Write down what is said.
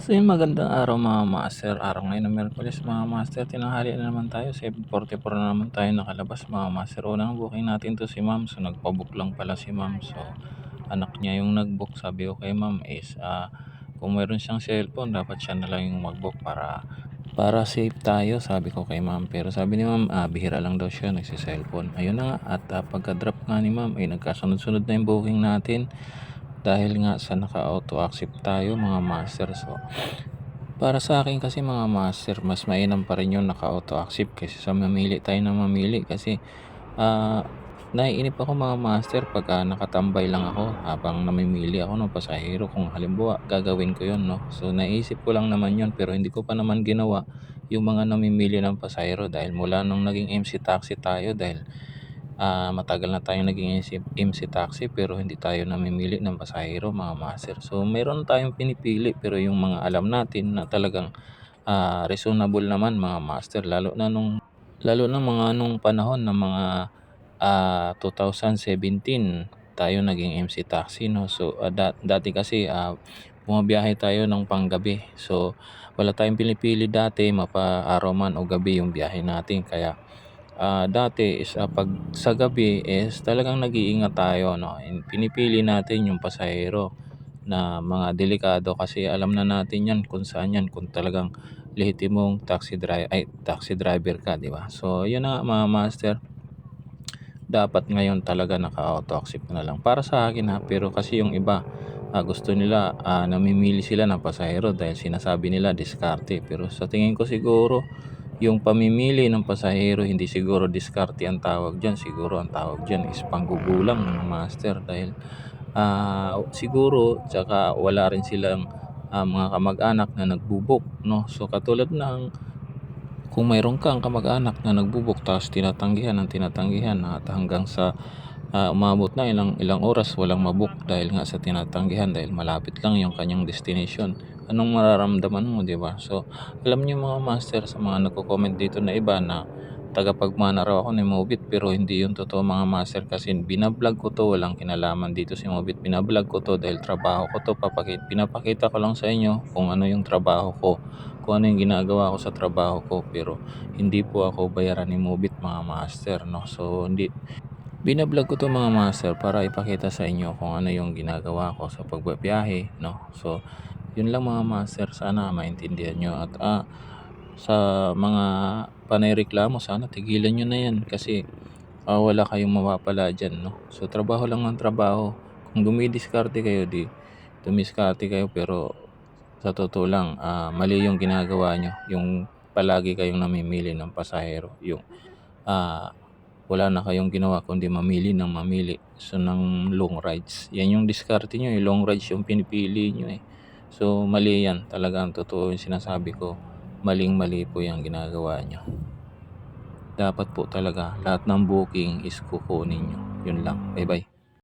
So yun, magandang araw mga master. Araw ngayon ng Merkulis mga master. Tinanghali na naman tayo. 7.44 na naman tayo nakalabas mga master. Unang booking natin to si ma'am. So nagpabook lang pala si ma'am. So anak niya yung nagbook. Sabi ko kay ma'am is ah, kung meron siyang cellphone dapat siya na lang yung magbook para para safe tayo sabi ko kay ma'am pero sabi ni ma'am ah, bihira lang daw siya nagsi-cellphone ayun na nga at ah, pagka-drop nga ni ma'am ay nagkasunod-sunod na yung booking natin dahil nga sa naka-auto accept tayo mga master so para sa akin kasi mga master mas mainam pa rin yung naka-auto accept kasi sa mamili tayo na mamili. Kasi ah naiinip ako mga master pag nakatambay lang ako habang namimili ako ng pasahero. Kung halimbawa gagawin ko yon no? So naisip ko lang naman yon pero hindi ko pa naman ginawa yung mga namimili ng pasahero dahil mula nung naging MC taxi tayo dahil Ah, matagal na tayong naging MC, taxi pero hindi tayo namimili ng pasahero mga master. So meron tayong pinipili pero yung mga alam natin na talagang ah, reasonable naman mga master lalo na nung lalo na mga nung panahon ng mga ah, 2017 tayo naging MC taxi no. So ah, da- dati kasi ah, bumabiyahe tayo ng panggabi. So wala tayong pinipili dati mapa araw man o gabi yung biyahe natin kaya ah, dati is ah, pag sa gabi is talagang nag-iingat tayo no. Pinipili natin yung pasahero na mga delikado kasi alam na natin yan kung saan yan kung talagang lehitimong taxi driver ay taxi driver ka, di ba? So, yun na nga, mga master. Dapat ngayon talaga naka-auto accept na lang. Para sa akin ha, pero kasi yung iba ah, gusto nila ah, namimili sila ng pasahero dahil sinasabi nila diskarte. Pero sa tingin ko siguro yung pamimili ng pasahero hindi siguro diskarte ang tawag dyan. Siguro ang tawag dyan is panggugulang ng master dahil ah, siguro tsaka wala rin silang ah, mga kamag-anak na nagbubok. No? So katulad ng kung mayroon kang kamag-anak na nagbubok tapos tinatanggihan ng tinatanggihan at hanggang sa ah, umabot na ilang ilang oras walang mabook dahil nga sa tinatanggihan dahil malapit lang yung kanyang destination anong mararamdaman mo di ba? So alam niyo mga master sa mga nagko-comment dito na iba na tagapagmana raw ako ni Mobit pero hindi yun totoo mga master kasi binablog ko to walang kinalaman dito si Mobit. Binablog ko to dahil trabaho ko to papakita pinapakita ko lang sa inyo kung ano yung trabaho ko kung ano yung ginagawa ko sa trabaho ko pero hindi po ako bayaran ni Mobit mga master no? So hindi binablog ko to mga master para ipakita sa inyo kung ano yung ginagawa ko sa pagbabiyahe no? So yun lang mga master sana maintindihan nyo at ah, sa mga panay reklamo sana tigilan nyo na yan kasi ah, wala kayong mapapala dyan no? So trabaho lang ng trabaho. Kung dumidiskarte kayo di dumiskarte kayo pero sa totoo lang ah, mali yung ginagawa nyo. Yung palagi kayong namimili ng pasahero yung ah, wala na kayong ginawa kundi mamili ng mamili. So ng long rides. Yan yung diskarte nyo yung long rides yung pinipili nyo eh so mali yan. Talagang totoo yung sinasabi ko. Maling mali po yung ginagawa nyo. Dapat po talaga lahat ng booking is kukunin nyo. Yun lang. Bye bye